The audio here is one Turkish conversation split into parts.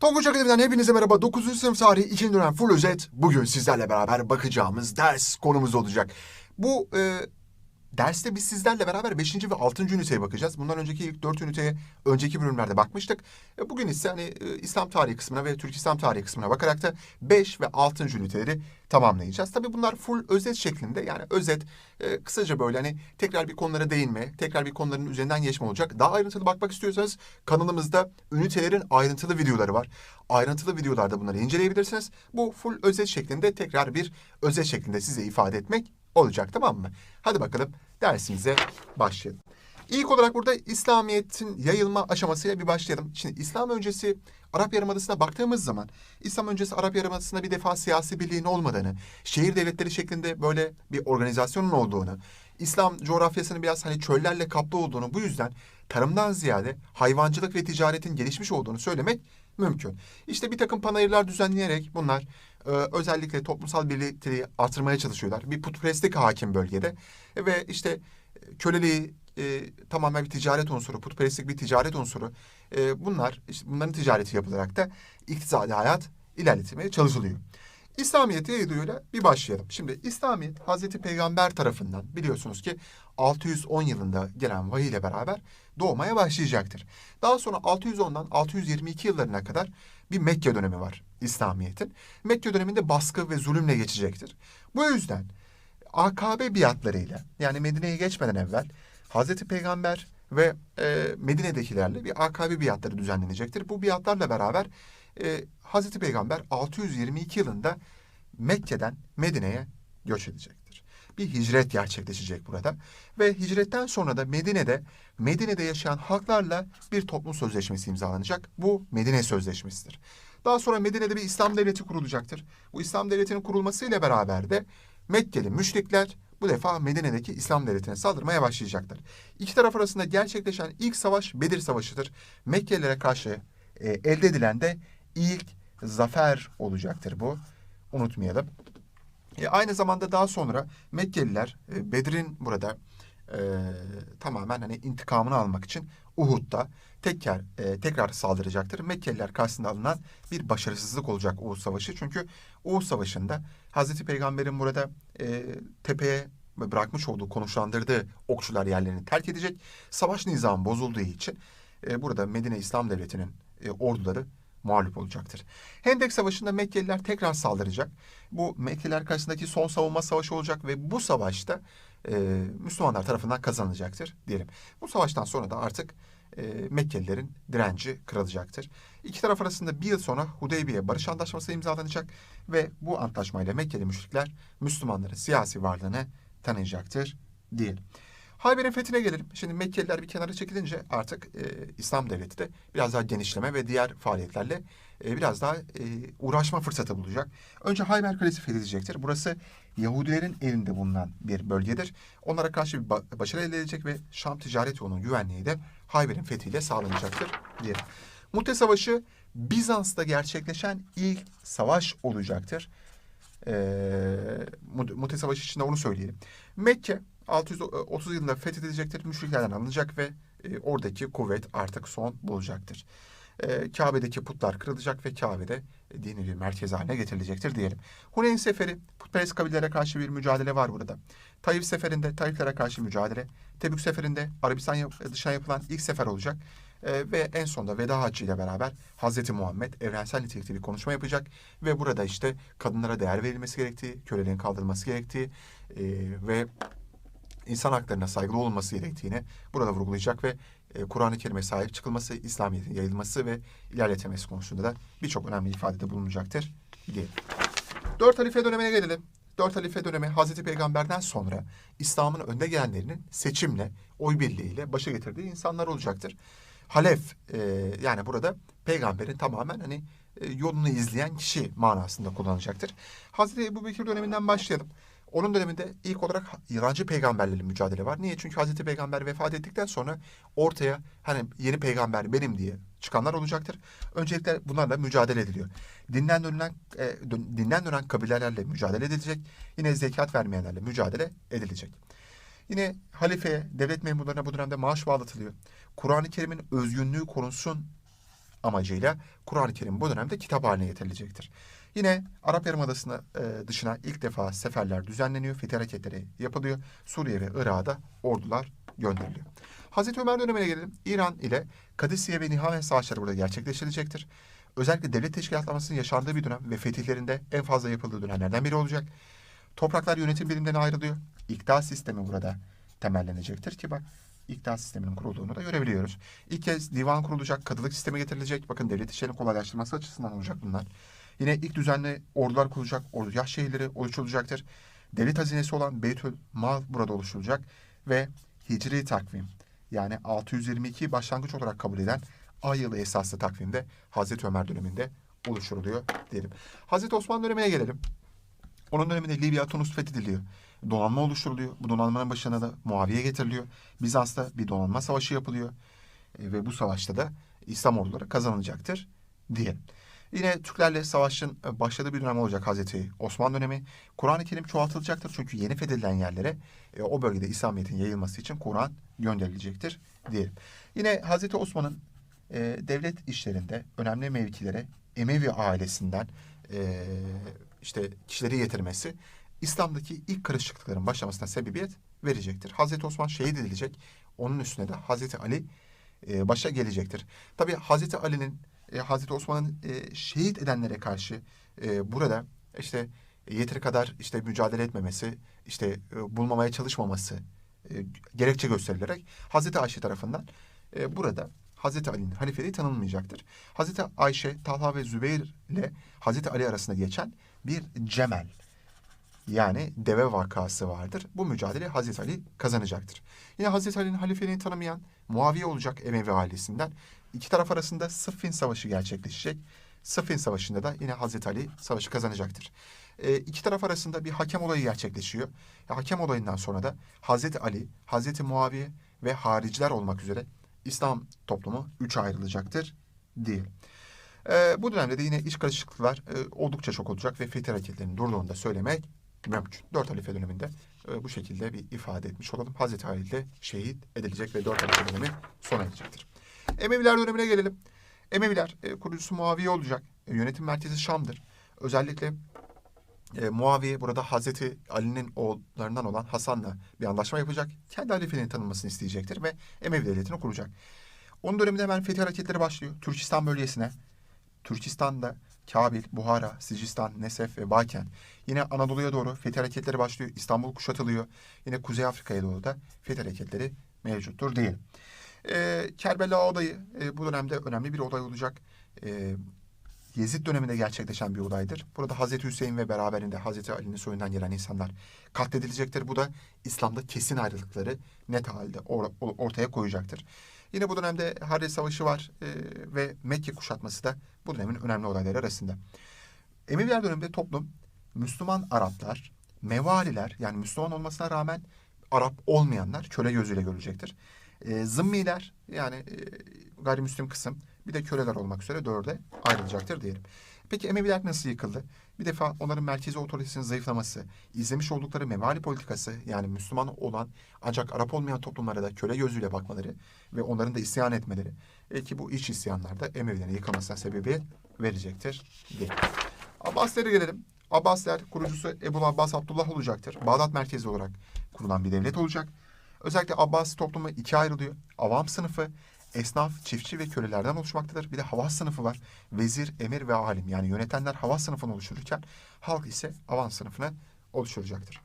Tonguç Akademi'den hepinize merhaba. 9. sınıf tarihi 2. dönem full özet. Bugün sizlerle beraber bakacağımız ders konumuz olacak. Bu e, derste biz sizlerle beraber 5. ve 6. üniteye bakacağız. Bundan önceki ilk 4 üniteye önceki bölümlerde bakmıştık. E, bugün ise hani e, İslam tarihi kısmına ve Türk İslam tarihi kısmına bakarak da 5 ve 6. üniteleri tamamlayacağız. Tabii bunlar full özet şeklinde yani özet e, kısaca böyle hani tekrar bir konulara değinme, tekrar bir konuların üzerinden geçme olacak. Daha ayrıntılı bakmak istiyorsanız kanalımızda ünitelerin ayrıntılı videoları var. Ayrıntılı videolarda bunları inceleyebilirsiniz. Bu full özet şeklinde tekrar bir özet şeklinde size ifade etmek olacak tamam mı? Hadi bakalım dersimize başlayalım. İlk olarak burada İslamiyet'in yayılma aşamasıyla bir başlayalım. Şimdi İslam öncesi Arap Yarımadası'na baktığımız zaman İslam öncesi Arap Yarımadası'nda bir defa siyasi birliğin olmadığını, şehir devletleri şeklinde böyle bir organizasyonun olduğunu, İslam coğrafyasının biraz hani çöllerle kaplı olduğunu bu yüzden tarımdan ziyade hayvancılık ve ticaretin gelişmiş olduğunu söylemek mümkün. İşte bir takım panayırlar düzenleyerek bunlar e, özellikle toplumsal birlikteliği artırmaya çalışıyorlar. Bir putperestlik hakim bölgede ve işte e, köleliği e, tamamen bir ticaret unsuru, putperestlik bir ticaret unsuru. E, bunlar, işte bunların ticareti yapılarak da iktisadi hayat ilerletilmeye çalışılıyor. İslamiyet yayılıyla bir başlayalım. Şimdi İslamiyet Hazreti Peygamber tarafından biliyorsunuz ki 610 yılında gelen vahiy ile beraber doğmaya başlayacaktır. Daha sonra 610'dan 622 yıllarına kadar bir Mekke dönemi var İslamiyet'in. Mekke döneminde baskı ve zulümle geçecektir. Bu yüzden AKB biatlarıyla yani Medine'ye geçmeden evvel Hazreti Peygamber ve e, Medine'dekilerle bir AKB biatları düzenlenecektir. Bu biatlarla beraber e, Hazreti Peygamber 622 yılında Mekke'den Medine'ye göç edecektir. Bir hicret gerçekleşecek burada ve hicretten sonra da Medine'de Medine'de yaşayan halklarla bir toplum sözleşmesi imzalanacak. Bu Medine Sözleşmesi'dir. Daha sonra Medine'de bir İslam devleti kurulacaktır. Bu İslam devletinin kurulmasıyla beraber de Mekkeli müşrikler bu defa Medine'deki İslam devletine saldırmaya başlayacaklar. İki taraf arasında gerçekleşen ilk savaş Bedir Savaşı'dır. Mekkelilere karşı e, elde edilen de ilk zafer olacaktır bu. Unutmayalım. E, aynı zamanda daha sonra Mekkeliler e, Bedir'in burada e, tamamen hani intikamını almak için Uhud'da tekrar e, tekrar saldıracaktır. Mekkeliler karşısında alınan bir başarısızlık olacak Uhud Savaşı. Çünkü Uhud Savaşı'nda Hazreti Peygamber'in burada e, tepeye bırakmış olduğu, konuşlandırdığı okçular yerlerini terk edecek. Savaş nizamı bozulduğu için e, burada Medine İslam Devleti'nin e, orduları mağlup olacaktır. Hendek Savaşı'nda Mekkeliler tekrar saldıracak. Bu Mekkeliler karşısındaki son savunma savaşı olacak ve bu savaşta e, Müslümanlar tarafından kazanılacaktır diyelim. Bu savaştan sonra da artık e, Mekkelilerin direnci kırılacaktır. İki taraf arasında bir yıl sonra Hudeybiye Barış Antlaşması imzalanacak ve bu antlaşmayla Mekkeli müşrikler Müslümanların siyasi varlığını tanıyacaktır diyelim. Hayber'in fethine gelelim. Şimdi Mekkeliler bir kenara çekilince artık e, İslam devleti de biraz daha genişleme ve diğer faaliyetlerle e, biraz daha e, uğraşma fırsatı bulacak. Önce Hayber Kalesi fethedilecektir. Burası Yahudilerin elinde bulunan bir bölgedir. Onlara karşı bir ba- başarı elde edecek ve Şam ticaret yolunun güvenliği de Hayber'in fethiyle sağlanacaktır diyelim. Mute Savaşı Bizans'ta gerçekleşen ilk savaş olacaktır. Ee, Mute Savaşı için de onu söyleyelim. Mekke 630 yılında fethedilecektir. Müşriklerden alınacak ve e, oradaki kuvvet artık son bulacaktır. E, Kabe'deki putlar kırılacak ve Kabe'de e, dini bir merkez haline getirilecektir diyelim. Huneyn Seferi, putperest kabilelere karşı bir mücadele var burada. Taif Seferi'nde Taiflere karşı mücadele. Tebük Seferi'nde Arabistan yap- dışına yapılan ilk sefer olacak. E, ve en sonunda veda haccı ile beraber Hazreti Muhammed evrensel nitelikli bir konuşma yapacak. Ve burada işte kadınlara değer verilmesi gerektiği, köleliğin kaldırılması gerektiği e, ve insan haklarına saygılı olması gerektiğini burada vurgulayacak ve e, Kur'an-ı Kerim'e sahip çıkılması, İslamiyet'in yayılması ve ilerletilmesi konusunda da birçok önemli ifadede bulunacaktır diyelim. Dört halife dönemine gelelim. Dört halife dönemi Hazreti Peygamber'den sonra İslam'ın önde gelenlerinin seçimle, oy birliğiyle başa getirdiği insanlar olacaktır. Halef e, yani burada peygamberin tamamen hani e, yolunu izleyen kişi manasında kullanacaktır. Hazreti Ebu Bekir döneminden başlayalım. Onun döneminde ilk olarak İrancı peygamberlerle mücadele var. Niye? Çünkü Hazreti Peygamber vefat ettikten sonra ortaya hani yeni peygamber benim diye çıkanlar olacaktır. Öncelikle bunlarla mücadele ediliyor. Dinden dönen, e, dinden dönen kabilelerle mücadele edilecek. Yine zekat vermeyenlerle mücadele edilecek. Yine halifeye, devlet memurlarına bu dönemde maaş bağlatılıyor. Kur'an-ı Kerim'in özgünlüğü korunsun amacıyla Kur'an-ı Kerim bu dönemde kitap haline getirilecektir. Yine Arap Yarımadası'na e, dışına ilk defa seferler düzenleniyor, fethi hareketleri yapılıyor. Suriye ve Irak'a ordular gönderiliyor. Hazreti Ömer dönemine gelelim. İran ile Kadisiye ve Nihavend savaşları burada gerçekleştirilecektir. Özellikle devlet teşkilatlamasının yaşandığı bir dönem ve fetihlerinde en fazla yapıldığı dönemlerden biri olacak. Topraklar yönetim birimlerine ayrılıyor. İktidar sistemi burada temellenecektir ki bak iktidar sisteminin kurulduğunu da görebiliyoruz. İlk kez divan kurulacak, kadılık sistemi getirilecek. Bakın devlet işlerini kolaylaştırması açısından olacak bunlar. Yine ilk düzenli ordular kurulacak, ordugah şehirleri oluşturulacaktır. Devlet hazinesi olan Beytül Mal burada oluşturulacak ve Hicri takvim yani 622 başlangıç olarak kabul eden ay yılı esaslı takvimde Hazreti Ömer döneminde oluşturuluyor diyelim. Hazreti Osman dönemine gelelim. Onun döneminde Libya Tunus fethediliyor. Donanma oluşturuluyor. Bu donanmanın başına da Muaviye getiriliyor. Bizans'ta bir donanma savaşı yapılıyor. E, ve bu savaşta da İslam orduları kazanılacaktır diyelim. Yine Türklerle savaşın e, başladığı bir dönem olacak Hazreti Osman dönemi. Kur'an-ı Kerim çoğaltılacaktır çünkü yeni fethedilen yerlere e, o bölgede İslamiyet'in yayılması için Kur'an gönderilecektir diyelim. Yine Hazreti Osman'ın e, devlet işlerinde önemli mevkilere Emevi ailesinden e, işte kişileri getirmesi İslam'daki ilk karışıklıkların başlamasına sebebiyet verecektir. Hazreti Osman şehit edilecek. Onun üstüne de Hazreti Ali e, başa gelecektir. Tabii Hazreti Ali'nin e, Hazreti Osman'ın e, şehit edenlere karşı e, burada işte e, yeteri kadar işte mücadele etmemesi, işte e, bulmamaya çalışmaması e, gerekçe gösterilerek Hazreti Ayşe tarafından e, burada Hazreti Ali'nin halifeliği tanınmayacaktır. Hazreti Ayşe, Talha ve Zübeyir ile Hazreti Ali arasında geçen bir cemel yani deve vakası vardır. Bu mücadele Hazreti Ali kazanacaktır. Yine Hazreti Ali'nin halifeliğini tanımayan Muaviye olacak Emevi ailesinden. İki taraf arasında Sıffin Savaşı gerçekleşecek. Sıffin Savaşı'nda da yine Hazreti Ali savaşı kazanacaktır. E, iki taraf arasında bir hakem olayı gerçekleşiyor. E, hakem olayından sonra da Hazreti Ali, Hazreti Muaviye ve hariciler olmak üzere İslam toplumu üç ayrılacaktır diye. E, bu dönemde de yine iç karışıklıklar e, oldukça çok olacak ve fethi hareketlerinin durduğunu da söylemek mümkün. Dört halife döneminde e, bu şekilde bir ifade etmiş olalım. Hazreti Ali de şehit edilecek ve dört halife dönemi sona erecektir. Emeviler dönemine gelelim. Emeviler e, kurucusu Muaviye olacak. E, yönetim merkezi Şam'dır. Özellikle e, Muaviye burada Hazreti Ali'nin oğullarından olan Hasan'la bir anlaşma yapacak. Kendi halifeliğinin tanınmasını isteyecektir ve Emevi devletini kuracak. Onun döneminde hemen fethi hareketleri başlıyor. Türkistan bölgesine. Türkistan'da Kabil, Buhara, Sicistan, Nesef ve Baken. Yine Anadolu'ya doğru fethi hareketleri başlıyor. İstanbul kuşatılıyor. Yine Kuzey Afrika'ya doğru da fethi hareketleri mevcuttur değil. E, Kerbela olayı e, bu dönemde önemli bir olay olacak. E, Yezid döneminde gerçekleşen bir olaydır. Burada Hazreti Hüseyin ve beraberinde Hazreti Ali'nin soyundan gelen insanlar katledilecektir. Bu da İslam'da kesin ayrılıkları net halde or- ortaya koyacaktır. Yine bu dönemde Harre Savaşı var e, ve Mekke kuşatması da bu dönemin önemli olayları arasında. Emeviler döneminde toplum Müslüman Araplar, Mevaliler yani Müslüman olmasına rağmen Arap olmayanlar köle gözüyle görülecektir. E, zımmiler yani e, gayrimüslim kısım bir de köleler olmak üzere dörde ayrılacaktır diyelim. Peki Emeviler nasıl yıkıldı? Bir defa onların merkezi otoritesinin zayıflaması, izlemiş oldukları memali politikası yani Müslüman olan ancak Arap olmayan toplumlara da köle gözüyle bakmaları ve onların da isyan etmeleri e ki bu iç isyanlarda Emevilerin yıkılmasına sebebiyet verecektir diye. Abbasilere gelelim. Abbasiler kurucusu Ebu Abbas Abdullah olacaktır. Bağdat merkezi olarak kurulan bir devlet olacak. Özellikle Abbasi toplumu ikiye ayrılıyor. Avam sınıfı, esnaf, çiftçi ve kölelerden oluşmaktadır. Bir de havas sınıfı var. Vezir, emir ve alim yani yönetenler havas sınıfını oluştururken halk ise avam sınıfını oluşturacaktır.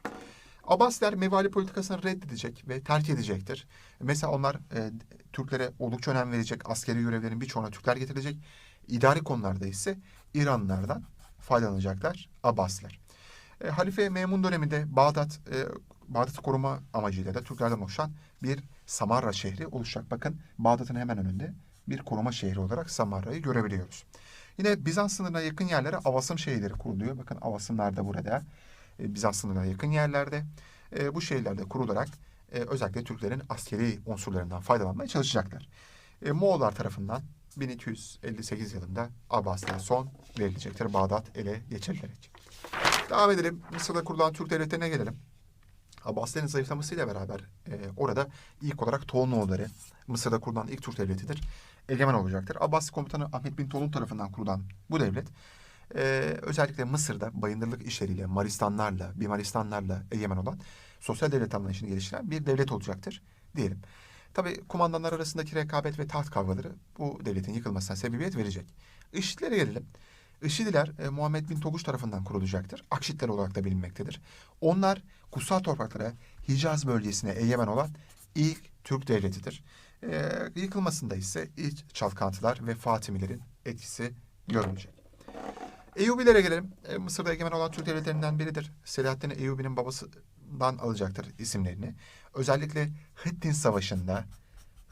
Abbasiler mevali politikasını reddedecek ve terk edecektir. Mesela onlar e, Türklere oldukça önem verecek. Askeri görevlerin birçoğuna Türkler getirecek. İdari konularda ise İranlılardan faydalanacaklar Abbasiler. E, Halife Memun döneminde Bağdat e, Bağdat'ı koruma amacıyla da Türklerden oluşan bir Samarra şehri oluşacak. Bakın Bağdat'ın hemen önünde bir koruma şehri olarak Samarra'yı görebiliyoruz. Yine Bizans sınırına yakın yerlere Avasım şehirleri kuruluyor. Bakın Avasımlar da burada. E, Bizans sınırına yakın yerlerde. E, bu şehirlerde kurularak e, özellikle Türklerin askeri unsurlarından faydalanmaya çalışacaklar. Moğollar tarafından 1258 yılında Abbasi'ye son verilecektir. Bağdat ele geçirilerek. Devam edelim. Mısır'da kurulan Türk devletlerine gelelim. Abbasilerin zayıflamasıyla beraber e, orada ilk olarak Toğunoğulları Mısır'da kurulan ilk Türk devletidir. egemen olacaktır. Abbasi komutanı Ahmet bin Tolun tarafından kurulan bu devlet e, özellikle Mısır'da bayındırlık işleriyle, Maristanlarla, Bimaristanlarla egemen olan sosyal devlet anlayışını geliştiren bir devlet olacaktır diyelim. Tabii kumandanlar arasındaki rekabet ve taht kavgaları bu devletin yıkılmasına sebebiyet verecek. IŞİD'lere gelelim. IŞİD'ler e, Muhammed bin Toguş tarafından kurulacaktır. Akşitler olarak da bilinmektedir. Onlar kutsal topraklara Hicaz bölgesine egemen olan ilk Türk devletidir. E, yıkılmasında ise ilk çalkantılar ve Fatimilerin etkisi görülecek. Eyyubilere gelelim. E, Mısır'da egemen olan Türk devletlerinden biridir. Selahaddin Eyyubi'nin babasından alacaktır isimlerini. Özellikle Hıttin Savaşı'nda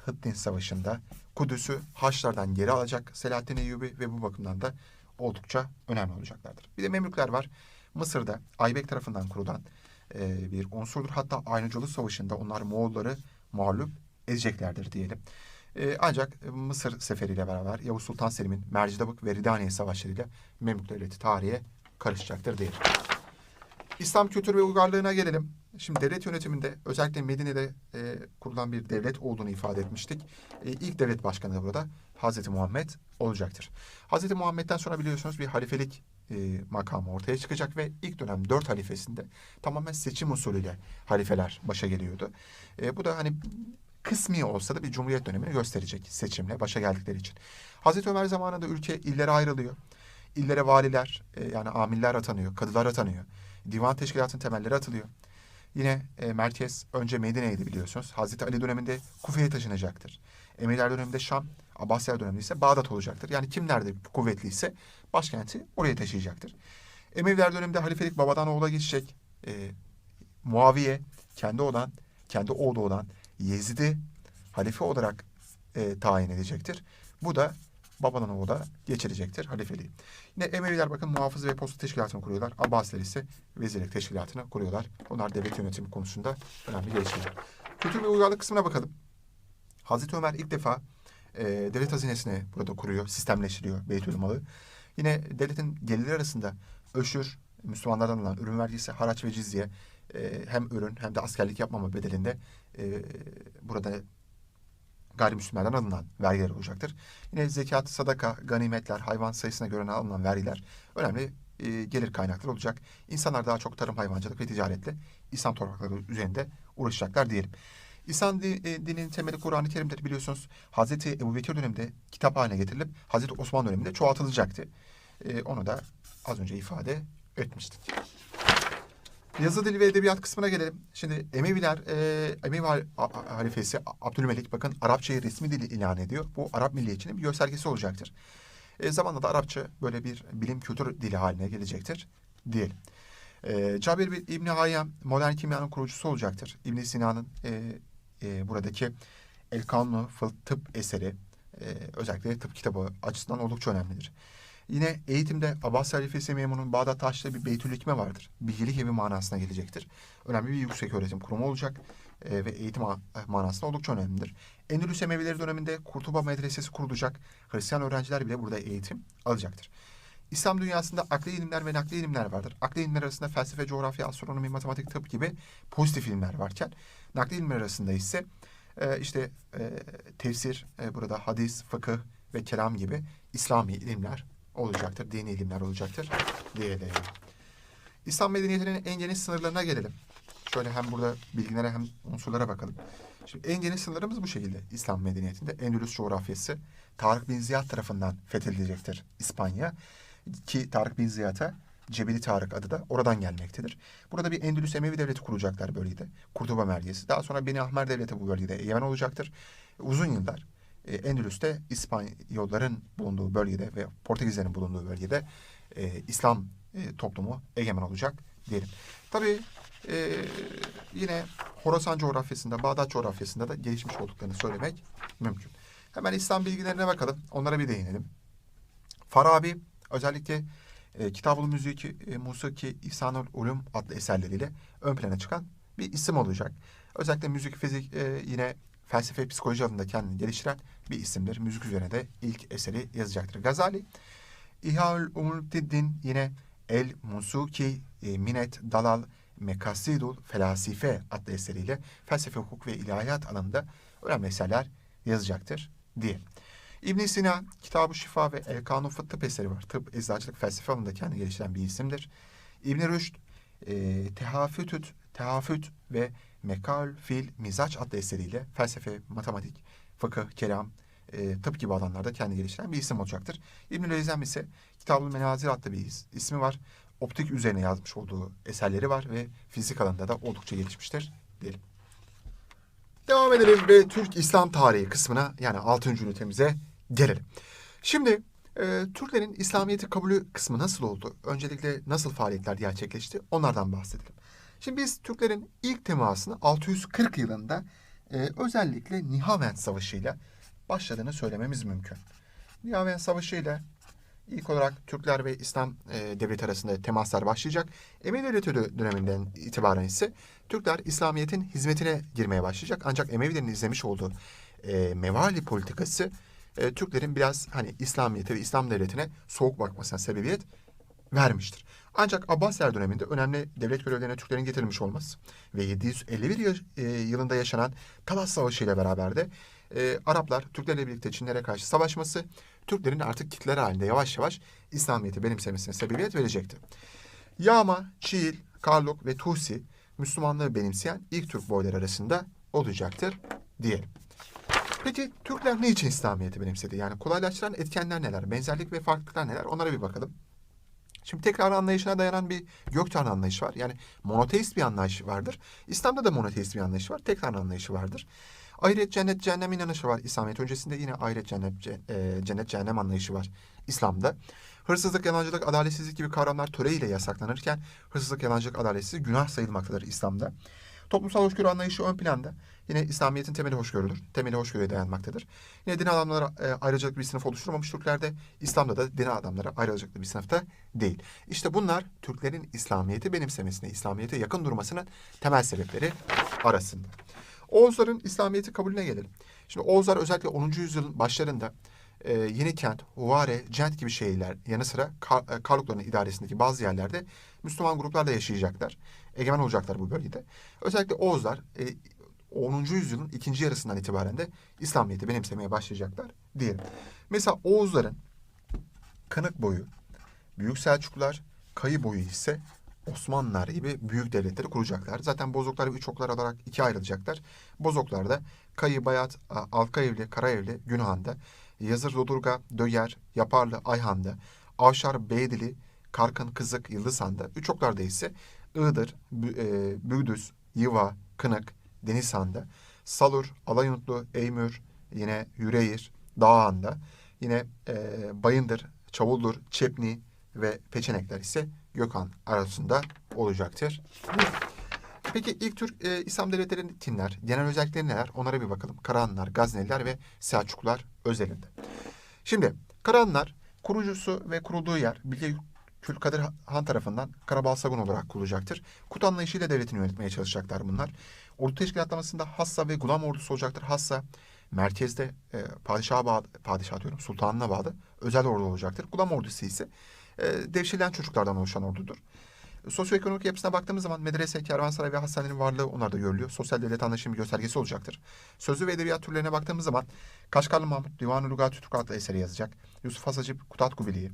Hıttin Savaşı'nda Kudüs'ü Haçlardan geri alacak Selahaddin Eyyubi ve bu bakımdan da oldukça önemli olacaklardır. Bir de Memlükler var. Mısır'da Aybek tarafından kurulan e, bir unsurdur. Hatta Aynıcalı Savaşı'nda onlar Moğolları mağlup edeceklerdir diyelim. E, ancak Mısır seferiyle beraber Yavuz Sultan Selim'in Mercidabık ve Ridaniye savaşlarıyla Memlük Devleti tarihe karışacaktır diyelim. İslam kültürü ve uygarlığına gelelim. Şimdi devlet yönetiminde özellikle Medine'de e, kurulan bir devlet olduğunu ifade etmiştik. E, ilk devlet başkanı da burada Hazreti Muhammed olacaktır. Hazreti Muhammed'den sonra biliyorsunuz bir halifelik e, makamı ortaya çıkacak ve ilk dönem dört halifesinde tamamen seçim usulüyle halifeler başa geliyordu. E, bu da hani kısmi olsa da bir cumhuriyet dönemini gösterecek seçimle başa geldikleri için. Hazreti Ömer zamanında ülke illere ayrılıyor. İllere valiler e, yani amiller atanıyor, kadılar atanıyor. Divan teşkilatının temelleri atılıyor. Yine e, merkez önce Medine'ydi biliyorsunuz. Hazreti Ali döneminde Kufe'ye taşınacaktır. Emirler döneminde Şam, Abbasiler döneminde ise Bağdat olacaktır. Yani kim nerede kuvvetliyse başkenti oraya taşıyacaktır. Emeviler döneminde halifelik babadan oğula geçecek. E, Muaviye kendi olan, kendi oğlu olan Yezid'i halife olarak e, tayin edecektir. Bu da babadan oğula geçirecektir halifeliği. Yine Emeviler bakın muhafız ve posta teşkilatını kuruyorlar. Abbasiler ise vezirlik teşkilatını kuruyorlar. Onlar devlet yönetimi konusunda önemli gelişmeler. Kültür ve uygarlık kısmına bakalım. Hazreti Ömer ilk defa e, devlet hazinesini burada kuruyor, sistemleştiriyor Beytülmalı. Yine devletin gelirleri arasında öşür, Müslümanlardan alınan ürün vergisi, haraç ve cizye e, hem ürün hem de askerlik yapmama bedelinde e, burada gayrimüslimlerden alınan vergiler olacaktır. Yine zekat, sadaka, ganimetler, hayvan sayısına göre alınan vergiler önemli e, gelir kaynakları olacak. İnsanlar daha çok tarım, hayvancılık ve ticaretle İslam toprakları üzerinde uğraşacaklar diyelim. İslam e, dininin temeli Kur'an-ı Kerim'dir biliyorsunuz. Hazreti Ebu Bekir döneminde kitap haline getirilip Hazreti Osman döneminde çoğaltılacaktı. E, onu da az önce ifade etmiştik. Yazı dili ve edebiyat kısmına gelelim. Şimdi Emeviler, e, Emevi halifesi Abdülmelik bakın Arapçayı resmi dili ilan ediyor. Bu Arap milliyetçinin bir göstergesi olacaktır. E, zamanla da Arapça böyle bir bilim kültür dili haline gelecektir diyelim. E, Cabir İbni Hayyam modern kimyanın kurucusu olacaktır. İbn Sina'nın e, e, buradaki El Kanunu Tıp eseri e, özellikle tıp kitabı açısından oldukça önemlidir. Yine eğitimde Abbas Halifesi Memun'un Bağdat Taş'ta bir Beytül Hikme vardır. Bilgilik evi manasına gelecektir. Önemli bir yüksek öğretim kurumu olacak e, ve eğitim ma- manasında oldukça önemlidir. Endülüs Emevileri döneminde Kurtuba Medresesi kurulacak. Hristiyan öğrenciler bile burada eğitim alacaktır. İslam dünyasında akli ilimler ve nakli ilimler vardır. Akli ilimler arasında felsefe, coğrafya, astronomi, matematik, tıp gibi pozitif ilimler varken nakli ilimler arasında ise e, işte e, tefsir, e, burada hadis, fıkıh ve kelam gibi İslami ilimler olacaktır. Dini ilimler olacaktır diyelim. İslam medeniyetinin en geniş sınırlarına gelelim. Şöyle hem burada bilgilere hem unsurlara bakalım. Şimdi en geniş sınırlarımız bu şekilde İslam medeniyetinde. Endülüs coğrafyası Tarık bin Ziyad tarafından fethedilecektir İspanya. Ki Tarık bin Ziyad'a Cebeli Tarık adı da oradan gelmektedir. Burada bir Endülüs Emevi devleti kuracaklar bölgede. Kurtuba merkezi. Daha sonra Beni Ahmer devleti bu bölgede egemen olacaktır. Uzun yıllar e, Endülüs'te İspanyolların bulunduğu bölgede ve Portekizlerin bulunduğu bölgede e, İslam e, toplumu egemen olacak diyelim. Tabii e, yine Horasan coğrafyasında, Bağdat coğrafyasında da gelişmiş olduklarını söylemek mümkün. Hemen İslam bilgilerine bakalım. Onlara bir değinelim. Farabi özellikle e, Kitab-ül Müzik, e, Musiki, İhsanul Ulum adlı eserleriyle ön plana çıkan bir isim olacak. Özellikle müzik, fizik, e, yine felsefe, psikoloji alanında kendini geliştiren bir isimdir. Müzik üzerine de ilk eseri yazacaktır. Gazali, İhaül Umultiddin yine El Musuki, e, Minet, Dalal, Mekasidul Felasife adlı eseriyle felsefe, hukuk ve ilahiyat alanında önemli eserler yazacaktır diye. İbn Sina, Kitab-ı Şifa ve El Kanun eseri var. Tıp, eczacılık, felsefe alanında kendini geliştiren bir isimdir. ibn Rüşd, e, Tehafütüt, Tehafüt ve Mekal Fil Mizaç adlı eseriyle felsefe, matematik, fıkıh, kelam, e, tıp gibi alanlarda kendini geliştiren bir isim olacaktır. İbn-i Leyzem ise Kitab-ı Menazir adlı bir is- ismi var. Optik üzerine yazmış olduğu eserleri var ve fizik alanında da oldukça gelişmiştir diyelim. Devam edelim ve Türk İslam tarihi kısmına yani 6. ünitemize gelelim. Şimdi e, Türklerin İslamiyet'i kabulü kısmı nasıl oldu? Öncelikle nasıl faaliyetler gerçekleşti? Onlardan bahsedelim. Şimdi biz Türklerin ilk temasını 640 yılında e, özellikle Nihavend Savaşı ile başladığını söylememiz mümkün. Nihavend Savaşı ile ilk olarak Türkler ve İslam e, devleti arasında temaslar başlayacak. Emevi Devleti dö- döneminden itibaren ise Türkler İslamiyet'in hizmetine girmeye başlayacak. Ancak Emevilerin izlemiş olduğu e, mevali politikası e, Türklerin biraz hani İslamiyet'e ve İslam devletine soğuk bakmasına sebebiyet vermiştir. Ancak Abbasiler döneminde önemli devlet görevlerine Türklerin getirilmiş olması ve 751 yaş- e, yılında yaşanan Talas Savaşı ile beraber de e, Araplar Türklerle birlikte Çinlere karşı savaşması Türklerin artık kitleler halinde yavaş yavaş İslamiyet'i benimsemesine sebebiyet verecekti. Yağma, Çiğil, Karluk ve Tusi Müslümanlığı benimseyen ilk Türk boyları arasında olacaktır diyelim. Peki Türkler ne için İslamiyet'i benimsedi? Yani kolaylaştıran etkenler neler? Benzerlik ve farklılıklar neler? Onlara bir bakalım. Şimdi tekrar anlayışına dayanan bir gök tanrı anlayışı var. Yani monoteist bir anlayış vardır. İslam'da da monoteist bir anlayış var. Tek tanrı anlayışı vardır. Ahiret, cennet, cehennem inanışı var. İslamiyet öncesinde yine ahiret, cennet, ce- e, cennet, cehennem anlayışı var İslam'da. Hırsızlık, yalancılık, adaletsizlik gibi kavramlar töreyle yasaklanırken hırsızlık, yalancılık, adaletsizlik günah sayılmaktadır İslam'da. Toplumsal hoşgörü anlayışı ön planda. Yine İslamiyet'in temeli hoşgörüdür. Temeli hoşgörüye dayanmaktadır. Yine din adamları e, ayrıcalıklı bir sınıf oluşturmamış Türklerde. İslam'da da din adamları ayrıcalıklı bir sınıfta değil. İşte bunlar Türklerin İslamiyet'i benimsemesine, İslamiyet'e yakın durmasının temel sebepleri arasında. Oğuzların İslamiyet'i kabulüne gelelim. Şimdi Oğuzlar özellikle 10. yüzyılın başlarında e, Yenikent, Huvare, Cent gibi şehirler yanı sıra Kar, e, Karlukların idaresindeki bazı yerlerde Müslüman gruplarla yaşayacaklar. Egemen olacaklar bu bölgede. Özellikle Oğuzlar e, 10. yüzyılın ikinci yarısından itibaren de İslamiyet'i benimsemeye başlayacaklar diyelim. Mesela Oğuzların Kanık boyu, Büyük Selçuklular, Kayı boyu ise Osmanlılar gibi büyük devletleri kuracaklar. Zaten Bozoklar ve Üçoklar olarak ikiye ayrılacaklar. Bozoklarda Kayı, Bayat, Alkaevli, Karaevli, Günhan'da, Yazır, Dodurga, Döyer, Yaparlı, Ayhan'da, Avşar, Beydili, Karkın, Kızık, Yıldızhan'da. Üçoklarda ise Iğdır, Bü- e, Büdüz, Yiva, Kınık, Denizhan'da, Salur, Alayuntlu, Eymür, yine Yüreğir, Dağhan'da, yine e, Bayındır, Çavuldur, Çepni ve Peçenekler ise Gökhan arasında olacaktır. Peki ilk Türk e, İslam devletlerinin kimler? Genel özellikleri neler? Onlara bir bakalım. Karahanlılar, Gazneliler ve Selçuklular özelinde. Şimdi Karahanlılar kurucusu ve kurulduğu yer Bilge Külkadir Han tarafından Karabalsagun olarak kurulacaktır. Kut anlayışıyla devletini yönetmeye çalışacaklar bunlar. Ordu teşkilatlamasında Hassa ve Gulam ordusu olacaktır. Hassa merkezde e, padişaha bağlı, padişah diyorum sultanına bağlı özel ordu olacaktır. Gulam ordusu ise e, devşirilen çocuklardan oluşan ordudur. Sosyoekonomik yapısına baktığımız zaman medrese, kervansaray ve hastanenin varlığı onlarda görülüyor. Sosyal devlet anlayışının göstergesi olacaktır. Sözlü ve edebiyat türlerine baktığımız zaman Kaşgarlı Mahmut Divan-ı Lugat Türk adlı eseri yazacak. Yusuf Hasacip Kutat Kubili'yi,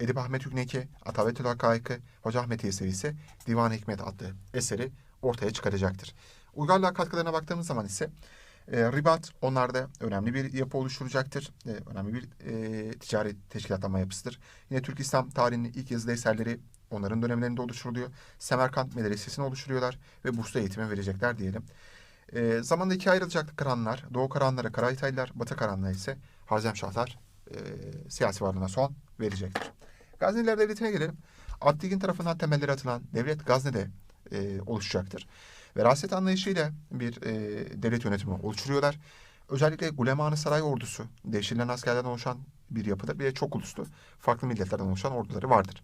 Edip Ahmet Hükneki, Atavetül Hakaykı, Hoca Ahmet Yesevi ise Divan-ı Hikmet adlı eseri ortaya çıkaracaktır. Uygarlığa katkılarına baktığımız zaman ise e, Ribat onlarda önemli bir yapı oluşturacaktır. E, önemli bir e, ticari teşkilatlanma yapısıdır. Yine Türk İslam tarihinin ilk yazılı eserleri onların dönemlerinde oluşturuluyor. Semerkant Medresesi'ni oluşturuyorlar ve burslu eğitime verecekler diyelim. E, zamanla ikiye ayrılacak Karahanlar. Doğu Karahanlara Karahitaylılar, Batı Karahanlar ise Harzemşahlar e, siyasi varlığına son verecektir. Gazneliler Devleti'ne gelelim. Abdülgin tarafından temelleri atılan devlet Gazne'de e, oluşacaktır. Veraset anlayışıyla bir e, devlet yönetimi oluşturuyorlar. Özellikle Gulemanı Saray ordusu, devşirilen askerlerden oluşan bir yapıda bir de çok uluslu, farklı milletlerden oluşan orduları vardır.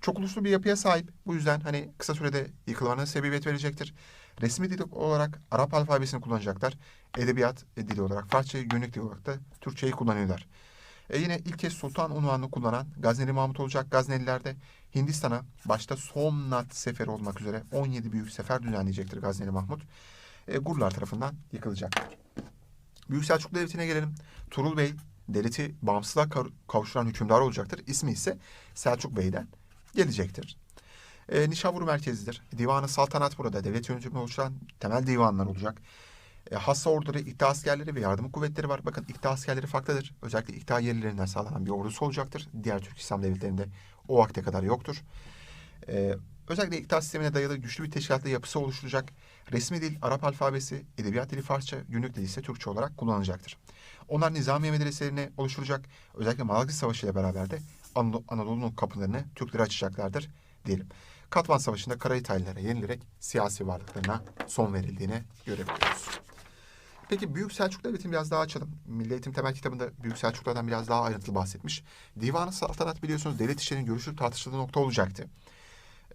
Çok uluslu bir yapıya sahip. Bu yüzden hani kısa sürede yıkılmalarına sebebiyet verecektir. Resmi dil olarak Arap alfabesini kullanacaklar. Edebiyat dili olarak Farsça, günlük dil olarak da Türkçeyi kullanıyorlar. E yine ilk kez sultan unvanını kullanan Gazneli Mahmut olacak. Gazneliler de Hindistan'a başta Somnat seferi olmak üzere 17 büyük sefer düzenleyecektir Gazneli Mahmut. E, Gurlar tarafından yıkılacak. Büyük Selçuklu Devleti'ne gelelim. Turul Bey devleti bağımsızlığa kav- kavuşturan hükümdar olacaktır. İsmi ise Selçuk Bey'den gelecektir. E, Nişavur merkezidir. Divanı Saltanat burada devlet yönetimini oluşturan temel divanlar olacak. E, hassa orduları, ikta askerleri ve yardım kuvvetleri var. Bakın ikta askerleri farklıdır. Özellikle ikta yerlilerinden sağlanan bir ordusu olacaktır. Diğer Türk İslam devletlerinde o vakte kadar yoktur. E, özellikle ikta sistemine dayalı güçlü bir teşkilatlı yapısı oluşturacak. Resmi dil Arap alfabesi, edebiyat dili Farsça, günlük dili ise Türkçe olarak kullanılacaktır. Onlar nizamiye medreselerini oluşturacak. Özellikle Malazgirt Savaşı ile beraber de Anadolu'nun kapılarını Türklere açacaklardır diyelim. Katman Savaşı'nda Karayitaylılara yenilerek siyasi varlıklarına son verildiğini görebiliyoruz. Peki Büyük Selçuk Devleti'ni biraz daha açalım. Milli Eğitim Temel kitabında Büyük Selçuklardan biraz daha ayrıntılı bahsetmiş. Divan-ı Saltanat biliyorsunuz devlet işlerinin görüşülüp tartışıldığı nokta olacaktı.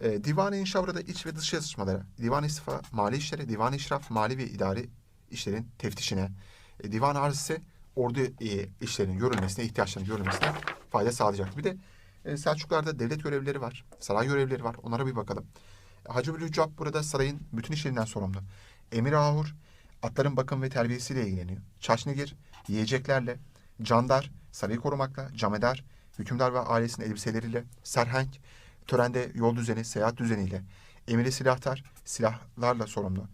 Ee, Divan-ı İnşa burada iç ve dış yazışmalara, Divan-ı İstifa, mali işlere, Divan-ı İşraf, mali ve idari işlerin teftişine, e, Divan-ı Arz ise ordu e, işlerinin görülmesine, ihtiyaçlarının görülmesine fayda sağlayacak. Bir de e, Selçuklar'da devlet görevlileri var, saray görevlileri var. Onlara bir bakalım. Hacı Bülüccab burada sarayın bütün işlerinden sorumlu. Emir Ahur, atların bakım ve terbiyesiyle ilgileniyor. Çaşnigir, yiyeceklerle, candar, sarayı korumakla, camedar, hükümdar ve ailesinin elbiseleriyle, serhenk, törende yol düzeni, seyahat düzeniyle, emiri silahtar, silahlarla sorumlu.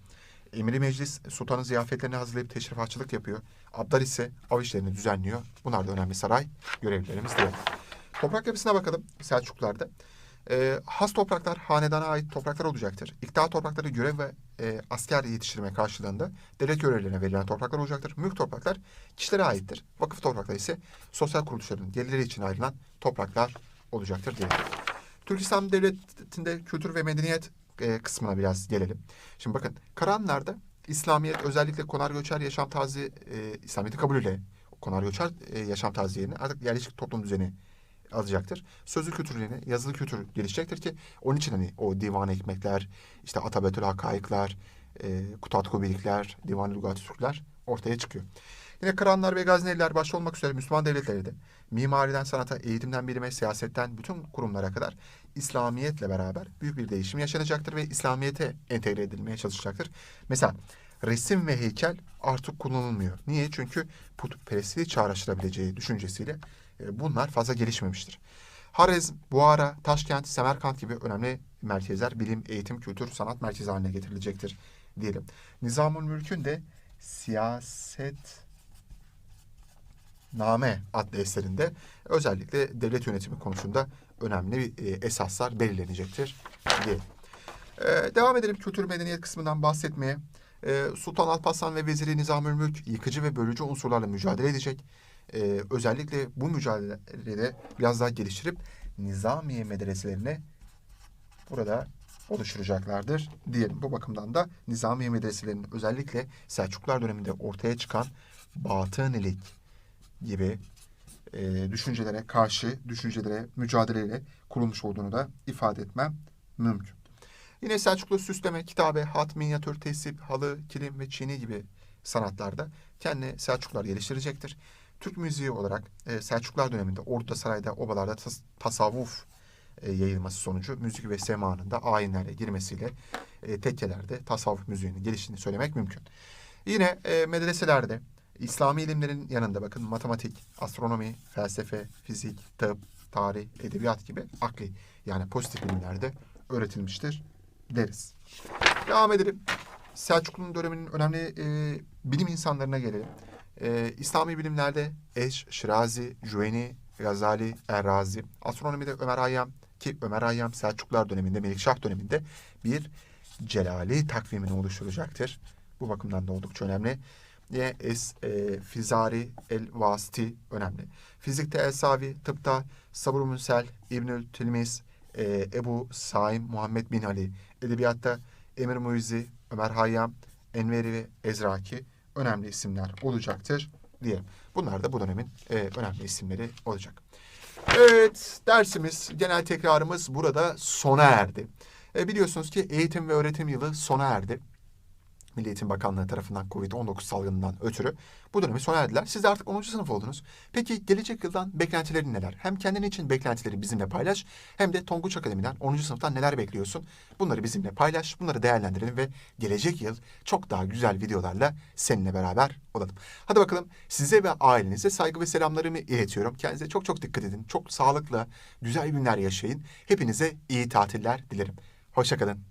Emiri meclis, sultanın ziyafetlerini hazırlayıp teşrifatçılık yapıyor. Abdal ise av işlerini düzenliyor. Bunlar da önemli saray görevlilerimiz diye. Toprak yapısına bakalım Selçuklularda. Ee, has topraklar hanedana ait topraklar olacaktır. İktidar toprakları görev ve e, asker yetiştirme karşılığında devlet görevlilerine verilen topraklar olacaktır. Mülk topraklar kişilere aittir. Vakıf toprakları ise sosyal kuruluşların gelirleri için ayrılan topraklar olacaktır diye. Türk İslam Devleti'nde kültür ve medeniyet e, kısmına biraz gelelim. Şimdi bakın Karahanlar'da İslamiyet özellikle konar göçer yaşam tarzı e, İslamiyet'i kabulüyle konar göçer e, yaşam tarzı yerine artık yerleşik toplum düzeni alacaktır. Sözlü kültürlerine, yazılı kültür gelişecektir ki onun için hani o divan ekmekler, işte Atabetül Hakaiklar, e, Kutatku Birlikler, Divan-ı Lügat-ı Türkler ortaya çıkıyor. Yine Kıranlar ve Gazneliler başta olmak üzere Müslüman devletleri de mimariden sanata, eğitimden bilime, siyasetten bütün kurumlara kadar İslamiyetle beraber büyük bir değişim yaşanacaktır ve İslamiyete entegre edilmeye çalışacaktır. Mesela resim ve heykel artık kullanılmıyor. Niye? Çünkü putperestliği çağrıştırabileceği düşüncesiyle e, bunlar fazla gelişmemiştir. Harezm, Buhara, Taşkent, Semerkant gibi önemli merkezler bilim, eğitim, kültür, sanat merkezi haline getirilecektir diyelim. Nizamül Mülk'ün de siyaset Name adlı eserinde özellikle devlet yönetimi konusunda önemli e, esaslar belirlenecektir diye. E, devam edelim kültür medeniyet kısmından bahsetmeye. E, Sultan Alparslan ve Veziri Nizamül Mülk yıkıcı ve bölücü unsurlarla mücadele edecek. E, özellikle bu mücadelede biraz daha geliştirip Nizamiye medreselerine burada oluşturacaklardır diyelim. Bu bakımdan da Nizamiye medreselerinin özellikle Selçuklular döneminde ortaya çıkan batınilik, gibi e, düşüncelere karşı, düşüncelere mücadeleyle kurulmuş olduğunu da ifade etmem mümkün. Yine Selçuklu süsleme, kitabe, hat, minyatür, tesip, halı, kilim ve çini gibi sanatlarda kendini Selçuklular geliştirecektir. Türk müziği olarak e, Selçuklular döneminde Ordu'da, Saray'da, Obalar'da tas- tasavvuf e, yayılması sonucu müzik ve semanın da ayinlerle girmesiyle e, tekkelerde tasavvuf müziğinin geliştiğini söylemek mümkün. Yine e, medreselerde İslami ilimlerin yanında bakın matematik, astronomi, felsefe, fizik, tıp, tarih, edebiyat gibi akli yani pozitif bilimlerde öğretilmiştir deriz. Devam edelim. Selçuklu döneminin önemli e, bilim insanlarına gelelim. E, İslami bilimlerde Eş, Şirazi, Cüveni, Gazali, Errazi, astronomide Ömer Hayyam ki Ömer Hayyam Selçuklular döneminde, Melikşah döneminde bir Celali takvimini oluşturacaktır. Bu bakımdan da oldukça önemli. Yine es, e, Fizari el Vasiti önemli. Fizikte El Savi, tıpta Sabur Münsel, İbnül Tilmiz, e, Ebu Saim, Muhammed bin Ali, edebiyatta Emir Muizi, Ömer Hayyam, Enveri ve Ezraki önemli isimler olacaktır diyelim. Bunlar da bu dönemin e, önemli isimleri olacak. Evet, dersimiz, genel tekrarımız burada sona erdi. E, biliyorsunuz ki eğitim ve öğretim yılı sona erdi. Milli Eğitim Bakanlığı tarafından Covid-19 salgınından ötürü bu dönemi sona erdiler. Siz de artık 10. sınıf oldunuz. Peki gelecek yıldan beklentilerin neler? Hem kendin için beklentileri bizimle paylaş hem de Tonguç Akademi'den 10. sınıftan neler bekliyorsun? Bunları bizimle paylaş, bunları değerlendirelim ve gelecek yıl çok daha güzel videolarla seninle beraber olalım. Hadi bakalım size ve ailenize saygı ve selamlarımı iletiyorum. Kendinize çok çok dikkat edin. Çok sağlıklı, güzel günler yaşayın. Hepinize iyi tatiller dilerim. Hoşçakalın.